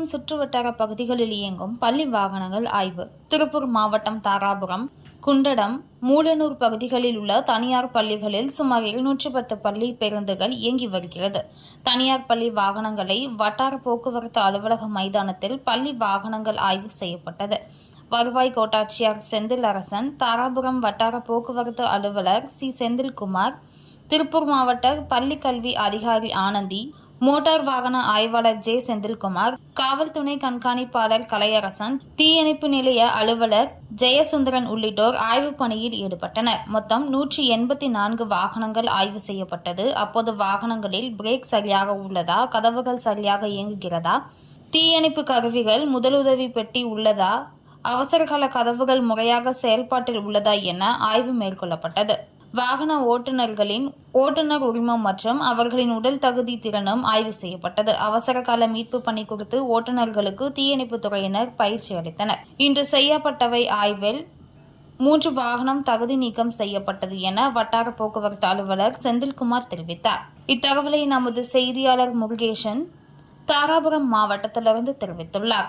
தாராபுரம் சுற்றுவட்டார பகுதிகளில் இயங்கும் பள்ளி வாகனங்கள் ஆய்வு. திருப்பூர் மாவட்டம் தாராபுரம் குண்டடம் மூலனூர் பகுதிகளில் உள்ள தனியார் பள்ளிகளில் சுமார் இருநூற்றி பத்து பள்ளி பேருந்துகள் இயங்கி வருகிறது. தனியார் பள்ளி வாகனங்களை வட்டார போக்குவரத்து அலுவலக மைதானத்தில் பள்ளி வாகனங்கள் ஆய்வு செய்யப்பட்டது. வருவாய் கோட்டாட்சியர் செந்தில் அரசன் தாராபுரம் வட்டார போக்குவரத்து அலுவலர் சி. செந்தில்குமார் திருப்பூர் மாவட்ட பள்ளி கல்வி அதிகாரி ஆனந்தி மோட்டார் வாகன ஆய்வாளர் ஜே. செந்தில்குமார் காவல் துணை கண்காணிப்பாளர் கலையரசன் தீயணைப்பு நிலைய அலுவலர் ஜெயசுந்தரன் உள்ளிட்டோர் ஆய்வுப் பணியில் ஈடுபட்டனர். மொத்தம் நூற்றி எண்பத்தி நான்கு வாகனங்கள் ஆய்வு செய்யப்பட்டது. அப்போது வாகனங்களில் பிரேக் சரியாக உள்ளதா கதவுகள் சரியாக இயங்குகிறதா தீயணைப்பு கருவிகள் முதலுதவி பெட்டி உள்ளதா அவசரகால கதவுகள் முறையாக செயல்பாட்டில் உள்ளதா என ஆய்வு மேற்கொள்ளப்பட்டது. வாகன ஓட்டுநர்களின் ஓட்டுநர் உரிமம் மற்றும் அவர்களின் உடல் தகுதி திறனும் ஆய்வு செய்யப்பட்டது. அவசர கால மீட்பு பணி குறித்து ஓட்டுநர்களுக்கு தீயணைப்புத் துறையினர் பயிற்சி அளித்தனர். இன்று செய்யப்பட்டவை ஆய்வில் மூன்று வாகனம் தகுதி நீக்கம் செய்யப்பட்டது என வட்டார போக்குவரத்து அலுவலர் செந்தில்குமார் தெரிவித்தார். இத்தகவலை நமது செய்தியாளர் முருகேசன் தாராபுரம் மாவட்டத்திலிருந்து தெரிவித்துள்ளார்.